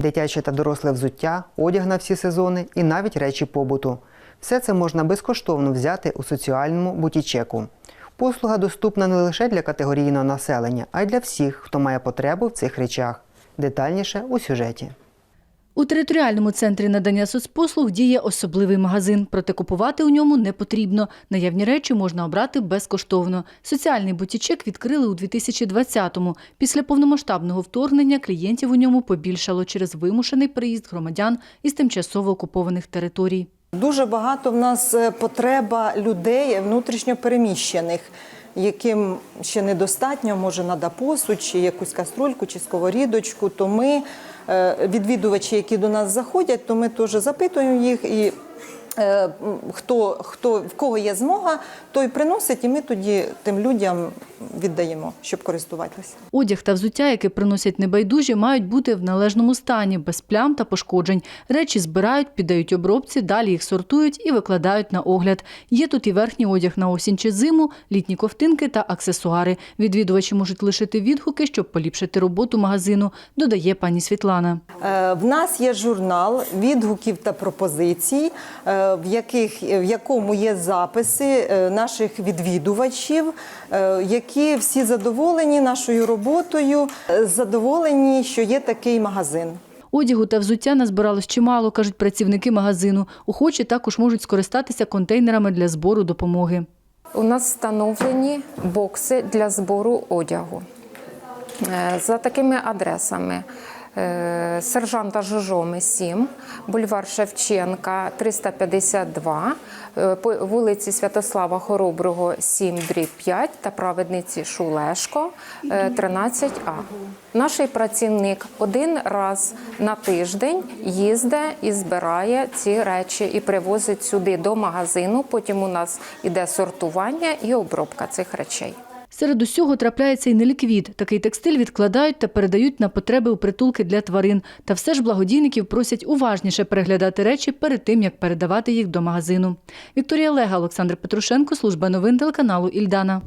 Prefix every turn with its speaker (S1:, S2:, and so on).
S1: дитяче та доросле взуття, одяг на всі сезони і навіть речі побуту. Все це можна безкоштовно взяти у соціальному бутічеку. Послуга доступна не лише для категорійного населення, а й для всіх, хто має потребу в цих речах. Детальніше у сюжеті.
S2: У територіальному центрі надання соцпослуг діє особливий магазин, проте купувати у ньому не потрібно. Наявні речі можна обрати безкоштовно. Соціальний бутічек відкрили у 2020-му. Після повномасштабного вторгнення клієнтів у ньому побільшало через вимушений приїзд громадян із тимчасово окупованих територій.
S3: Дуже багато в нас е, потреба людей внутрішньо переміщених, яким ще недостатньо, може, надо посуд, чи якусь каструльку, чи сковорідочку. То ми, е, відвідувачі, які до нас заходять, то ми теж запитуємо їх і. е, Хто, хто в кого є змога, той приносить, і ми тоді тим людям віддаємо, щоб користуватися.
S2: Одяг та взуття, яке приносять небайдужі, мають бути в належному стані, без плям та пошкоджень. Речі збирають, піддають обробці, далі їх сортують і викладають на огляд. Є тут і верхній одяг на осінь чи зиму, літні ковтинки та аксесуари. Відвідувачі можуть лишити відгуки, щоб поліпшити роботу магазину, додає пані Світлана.
S3: Е, В нас є журнал відгуків та пропозицій, е, в, яких, в якому є записи е, наших відвідувачів, е, які всі задоволені нашою роботою, е, задоволені, що є такий магазин.
S2: Одягу та взуття назбиралось чимало, кажуть працівники магазину. Охочі також можуть скористатися контейнерами для збору допомоги.
S4: У нас встановлені бокси для збору одягу. Е, За такими адресами. Е, Сержанта Жожоми 7, бульвар Шевченка 352, е, по вулиці Святослава Хороброго 7 дріб 5 та праведниці Шулешко е, 13А. Наш працівник один раз на тиждень їздить і збирає ці речі і привозить сюди до магазину. Потім у нас іде сортування і обробка цих речей.
S2: Серед усього трапляється і неліквід. Такий текстиль відкладають та передають на потреби у притулки для тварин. Та все ж благодійників просять уважніше переглядати речі перед тим, як передавати їх до магазину. Вікторія Лега, Олександр Петрушенко, служба новин телеканалу Ільдана.